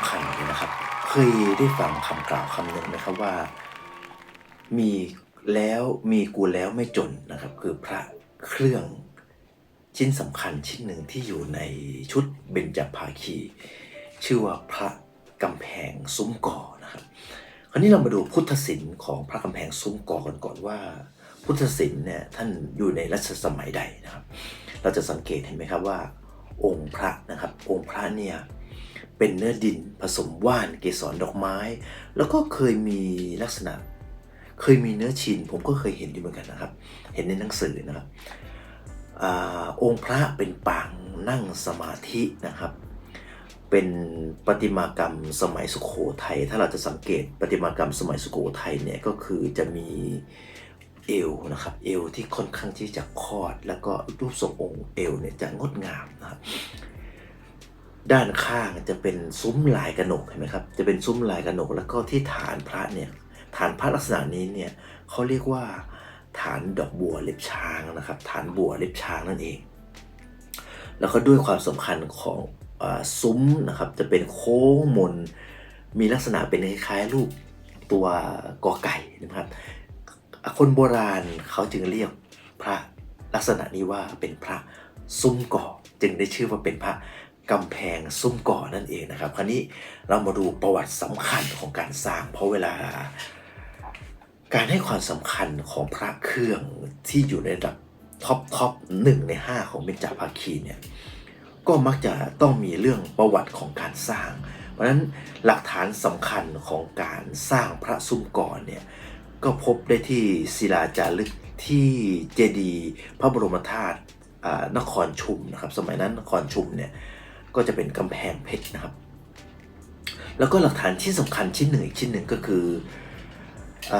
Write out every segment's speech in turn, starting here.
ำคัญเลยนะครับ เคยได้ฟังคำกล่าวคำหนึ่งไหมครับว่า มีแล้วมีกูแล้วไม่จนนะครับ คือพระเครื่องชิ้นสำคัญชิ้นหนึ่งที่อยู่ในชุดเบญจภาคี ชื่อว่าพระกำแพงซุ้มก่อนะครับ คราวนี้เรามาดูพุทธศิลป์ของพระกำแพงซุ้มก่อกันก่อนว่า พุทธศิลป์เนี่ยท่านอยู่ในรัชสมัยใดนะครับ เราจะสังเกตเห็นไหมครับว่า องค์พระนะครับ องค์พระเนี่ย เป็นเนื้อดินผสมว่านเกสรดอกไม้ แล้วก็เคยมีลักษณะ เคยมีเนื้อชินผมก็เคยเห็นอยู่เหมือนกันนะครับ เห็นในหนังสือนะครับอองค์พระเป็นปางนั่งสมาธินะครับ เป็นประติมากรรมสมัยสุขโขทัยถ้าเราจะสังเกตประติมากรรมสมัยสุขโขทัยเนี่ยก็คือจะมีเอวนะครับเอวที่ค่อนข้างที่จะคอด แล้วก็รูปทรงองค์เอวเนี่ยจะงดงามนะครับ ด้านข้างจะเป็นซุ้มลายกระหนกเห็นไหมครับ จะเป็นซุ้มลายกระหนก แล้วก็ที่ฐานพระเนี่ยฐานพระลักษณะนี้เนี่ยเขาเรียกว่า ฐานดอกบัวเล็บช้างนะครับ ฐานบัวเล็บช้างนั่นเอง แล้วก็ด้วยความสำคัญของอซุ้มนะครับจะเป็นโค้งมน มีลักษณะเป็นคล้ายๆรูปตัวกอไก่นะครับ คนโบราณเขาจึงเรียกพระลักษณะนี้ว่าเป็นพระซุ้มก่อจึงได้ชื่อว่าเป็นพระ กำแพงซุ้มก่อนั่นเองนะครับ คราวนี้เรามาดูประวัติสำคัญของการสร้าง เพราะเวลา การให้ความสำคัญของพระเครื่องที่อยู่ในระดับท็อปท็อปหนึ่งในห้าของเบญจภาคีเนี่ยก็มักจะต้องมีเรื่องประวัติของการสร้าง เพราะฉะนั้นหลักฐานสำคัญของการสร้างพระซุ้มก่อนเนี่ยก็พบได้ที่ศิลาจารึกที่เจดีย์พระบรมธาตุนครชุมนะครับ สมัยนั้นนครชุมเนี่ย ก็จะเป็นกำแพงเพชรนะครับ แล้วก็หลักฐานที่สำคัญชิ้นหนึ่งอีกชิ้นหนึ่งก็คืออ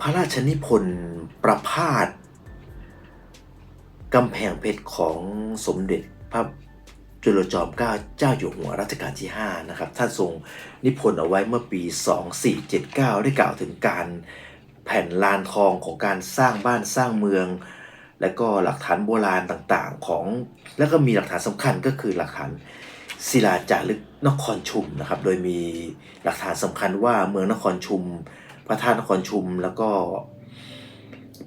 พระราชนิพนธ์ประพาสกำแพงเพชรของสมเด็จพระจุลจอมเกล้าเจ้าอยู่หัวรัชกาลที่ 5 นะครับ ท่านทรงนิพนธ์เอาไว้เมื่อปี 2479 ได้กล่าวถึงการแผ่นลานทองของการสร้างบ้านสร้างเมือง และก็หลักฐานโบราณต่างๆ ของ แล้วก็มีหลักฐานสำคัญก็คือหลักฐานศิลาจารึกนครชุมนะครับ โดยมีหลักฐานสำคัญว่าเมืองนครชุม พระธาตุนครชุม แล้วก็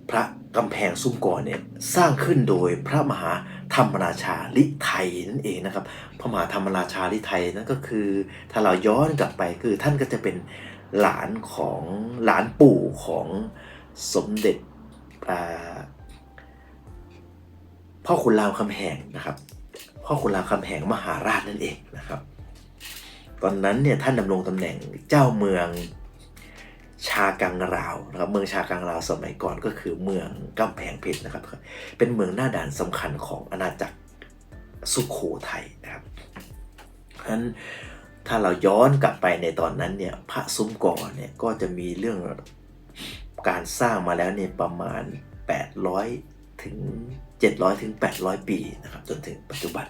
พระกำแพงซุ้มก่อเนี่ยสร้างขึ้นโดยพระมหาธรรมราชาลิไทยนั่นเองนะครับ พระมหาธรรมราชาลิไทยนั่นก็คือ ถ้าเราย้อนกลับไปคือท่านก็จะเป็นหลานของหลานปู่ของสมเด็จอ่า พ่อขุนรามคำแหงนะครับพ่อขุนรามคำแหงมหาราชนั่นเองนะครับ ตอนนั้นเนี่ยท่านดำรงตำแหน่งเจ้าเมืองชากังราวนะครับเมืองชากังราวสมัยก่อนก็คือเมืองกำแพงเพชรนะครับ เป็นเมืองหน้าด่านสำคัญของอาณาจักรสุขโขทัยนะครับเพราะฉะนั้นถ้าเราย้อนกลับไปในตอนนั้นเนี่ยพระซุ้มก่อเนี่ยก็จะมีเรื่องการสร้างมาแล้วเนี่ยประมาณ 800 ถึง 700ถึง800 ปีนะครับจนถึงปัจจุบัน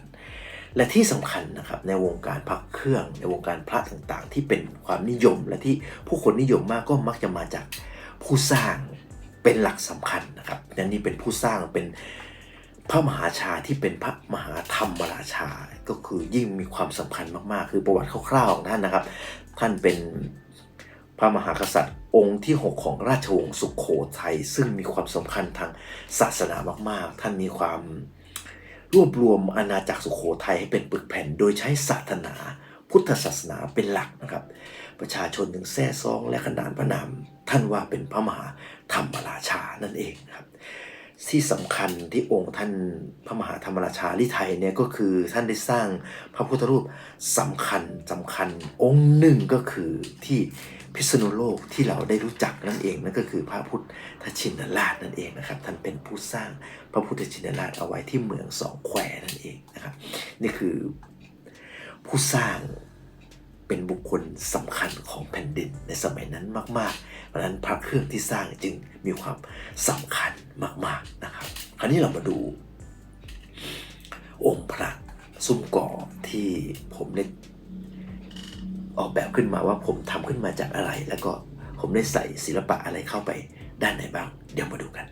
และที่สำคัญนะครับในวงการพระเครื่อง ในวงการพระต่างๆ ที่เป็นความนิยม และที่ผู้คนนิยมมากก็มักจะมาจากผู้สร้างเป็นหลักสำคัญนะครับและนี่เป็นผู้สร้างเป็นพระมหาชาที่เป็นพระมหาธรรมราชา ก็คือยิ่งมีความสำคัญมากๆ คือประวัติคร่าวๆของท่านนะครับ ท่านเป็นพระมหากษัตริย์ องค์ที่ 6 ของราชวงศ์สุขโขทัยซึ่งมีความสำคัญทางศาสนามากๆ ท่านมีความรวบรวมอาณาจักรสุขโขทัยให้เป็นปึกแผ่น โดยใช้ศาสนาพุทธศาสนาเป็นหลักนะครับ ประชาชนถึงแซ่ซองและขนานพระนามท่านว่าเป็นพระมหาธรรมราชานั่นเองครับที่สำคัญที่องค์ท่านพระมหาธรรมราชาลิไทยเนี่ยก็คือท่านได้สร้างพระพุทธรูปสำคัญสำคัญองค์หนึ่งก็คือที่ พิษณุโลกที่เราได้รู้จักนั่นเองนั่นก็คือพระพุทธชินราชนั่นเองนะครับ ท่านเป็นผู้สร้างพระพุทธชินราชเอาไว้ที่เมืองสองแควนั่นเองนะครับ นี่คือผู้สร้างเป็นบุคคลสำคัญของแผ่นดินในสมัยนั้นมากๆ เพราะฉะนั้นพระเครื่องที่สร้างจึงมีความสำคัญมากๆนะครับ คราวนี้เรามาดู องค์พระซุ้มก่อที่ผมได้ ออกแบบขึ้นมาว่าผมทำขึ้นมาจากอะไร แล้วก็ผมได้ใส่ศิลปะอะไรเข้าไปด้านไหนบ้าง เดี๋ยวมาดูกัน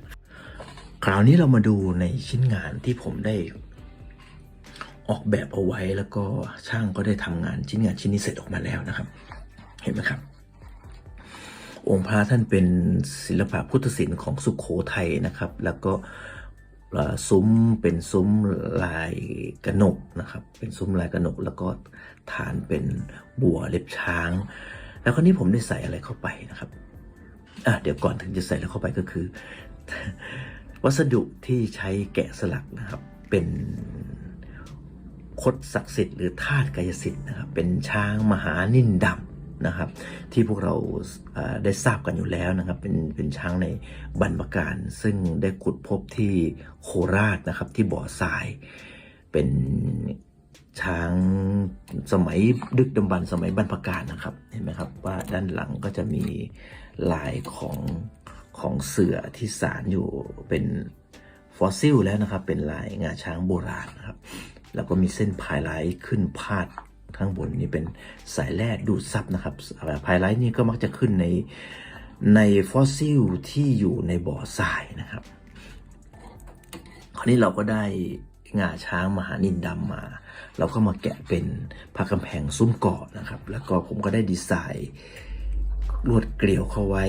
คราวนี้เรามาดูในชิ้นงานที่ผมได้ออกแบบเอาไว้แล้วก็ช่างก็ได้ทำงานชิ้นงานชิ้นนี้เสร็จออกมาแล้วนะครับ เห็นไหมครับ องค์พระท่านเป็นศิลปะพุทธศิลป์ของสุขโขทัยนะครับ แล้วก็ ซุ้มเป็นซุ้มลายกระหนกนะครับ เป็นซุ้มลายกระหนกแล้วก็ฐานเป็นบัวเล็บช้าง แล้วคราวนี้ผมได้ใส่อะไรเข้าไปนะครับอะเดี๋ยวก่อนถึงจะใส่แล้วเข้าไปก็คือ วัสดุที่ใช้แกะสลักนะครับ เป็นคดศักดิ์สิทธิ์หรือธาตุกายสิทธิ์นะครับ เป็นช้างมหานินดำ นะครับ ที่พวกเราได้ทราบกันอยู่แล้วนะครับ เป็นเป็นช้างในบรรพการซึ่งได้ขุดพบที่โคราชนะครับ ที่บ่อทราย เป็นช้างสมัยดึกดำบรรสมัยบรรพการนะครับเห็นไหมครับว่าด้านหลังก็จะมีลายของของเสือที่สารอยู่เป็นฟอสซิลแล้วนะครับ เป็นลายงาช้างโบราณนะครับ แล้วก็มีเส้นพายลท์ขึ้นพาด ข้างบนนี่เป็นสายแร่ดูดซับนะครับพายไลท์นี่ก็มักจะขึ้นในในฟอสซิลที่อยู่ในบ่อทรายนะครับ คราวนี้เราก็ได้งาช้างมหานินดำมา เราก็มาแกะเป็นพระกำแพงซุ้มเกาะนะครับ แล้วก็ผมก็ได้ดีไซน์ลวดเกลียวเข้าไว้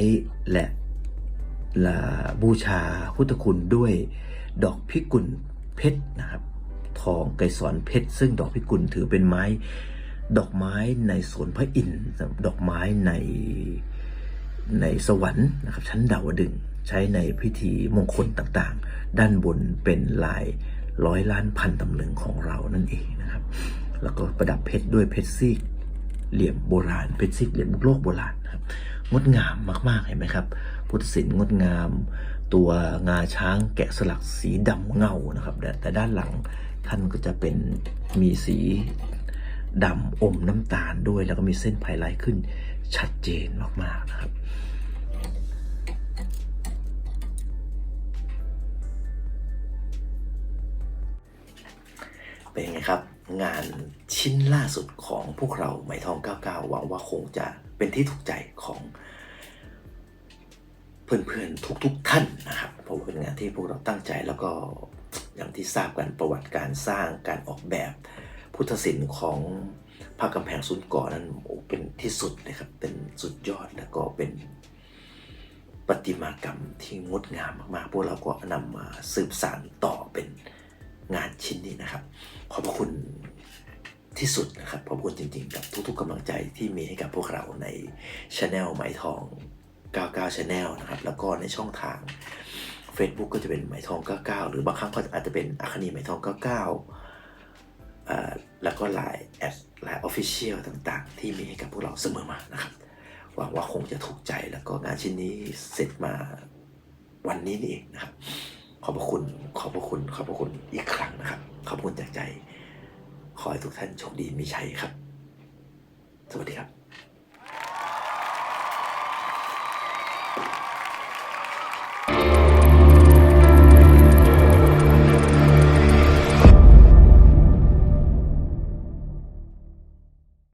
และละบูชาพุทธคุณด้วยดอกพิกุลเพชรนะครับ ทองไกรสอนเพชร ซึ่งดอกพิกุลถือเป็นไม้ ดอกไม้ในสวนพระอินทร์ดอกไม้ในในสวรรค์นะครับชั้นดาวดึงใช้ในพิธีมงคลต่างๆ ด้านบนเป็นลายร้อยล้านพันตำลึงของเรานั่นเองนะครับ แล้วก็ประดับเพชรด้วยเพชรซีกเหลี่ยมโบราณเพชรซีกเหลี่ยมโลกโบราณนะครับงดงามมากๆเห็นไหมครับ พุทธศิลป์งดงาม ตัวงาช้างแกะสลักสีดำเงานะครับแต่ด้านหลังท่านก็จะเป็นมีสี ดำอมน้ำตาลด้วย แล้วก็มีเส้นไพไลท์ขึ้นชัดเจนมากๆนะครับเป็นไงครับ งานชิ้นล่าสุดของพวกเราไหมทอง 99 หวังว่าคงจะเป็นที่ถูกใจของเพื่อนๆ ทุกๆท่านนะครับเพราะว่าเป็นงานที่พวกเราตั้งใจแล้วก็อย่างที่ทราบกันประวัติการสร้างการออกแบบ พุทธศิลป์ของพระกำแพงสุนก่อนั้นเป็นที่สุดเลยครับ เป็นสุดยอดแล้วก็เป็นประติมากรรมที่งดงามมากๆ พวกเราก็นำมาสืบสานต่อเป็นงานชิ้นนี้นะครับ ขอบพระคุณที่สุดนะครับ ขอบคุณจริงๆ กับทุกๆกำลังใจที่มีให้กับพวกเราในช anel ไหมทอง 99 Channel นะครับ แล้วก็ในช่องทาง Facebook ก็จะเป็นไหมทอง 99 หรือบางครั้งก็อาจจะเป็นอัคนีไหมทอง 99 แล้วก็ไลน์แอดไลน์ออฟฟิเชียลต่างๆ ที่มีให้กับพวกเราเสมอมานะครับ หวังว่าคงจะถูกใจแล้วก็งานชิ้นนี้เสร็จมาวันนี้นี่เองนะครับ ขอบพระคุณ ขอบพระคุณ ขอบพระคุณอีกครั้งนะครับ ขอบคุณจากใจ ขอให้ทุกท่านโชคดีมีชัยครับ สวัสดีครับ